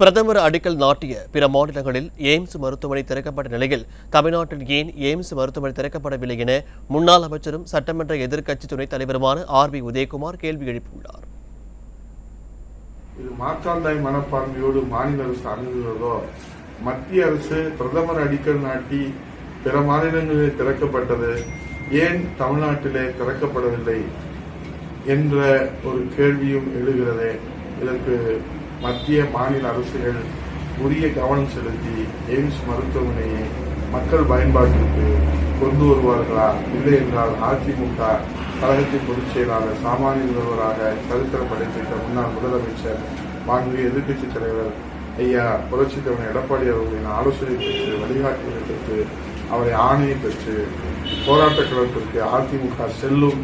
பிரதமர் அடிக்கல் நாட்டிய பிற மாநிலங்களில் எய்ம்ஸ் மருத்துவமனை திறக்கப்பட்ட நிலையில் தமிழ்நாட்டில் ஏன் எய்ம்ஸ் மருத்துவமனை திறக்கப்படவில்லை என முன்னாள் அமைச்சரும் சட்டமன்ற எதிர்க்கட்சி துணைத் தலைவருமான ஆர் பி உதயகுமார் கேள்வி எழுப்பியுள்ளார். இது மாற்றாந்தாய் மனப்பான்மையோடு மாநில அரசு அணுகுகிறதோ மத்திய அரசு பிரதமர் அடிக்கல் நாட்டி பிற மாநிலங்களில் திறக்கப்பட்டது ஏன் தமிழ்நாட்டிலே திறக்கப்படவில்லை? என்ற ஒரு கேள்வியும் எழுகிறது. இதற்கு மத்திய மாநில அரசுகள் உரிய கவனம் செலுத்தி எய்ம்ஸ் மருத்துவமனையை மக்கள் பயன்பாட்டிற்கு கொண்டு வருவார்களா? இல்லை என்றால் அதிமுக கழகத்தின் பொதுச் செயலாளர் சாமானிய முதல்வராக சரித்திரம் படைத்திட்ட முன்னாள் முதலமைச்சர் மாண்புமிகு எதிர்க்கட்சித் தலைவர் ஐயா புரட்சித் தலைவர் எடப்பாடி அவர்களின் ஆலோசனை பெற்று வழிகாட்டுதல் பெற்று அவரை ஆணையை பெற்று போராட்டக் கழகத்திற்கு அதிமுக செல்லும்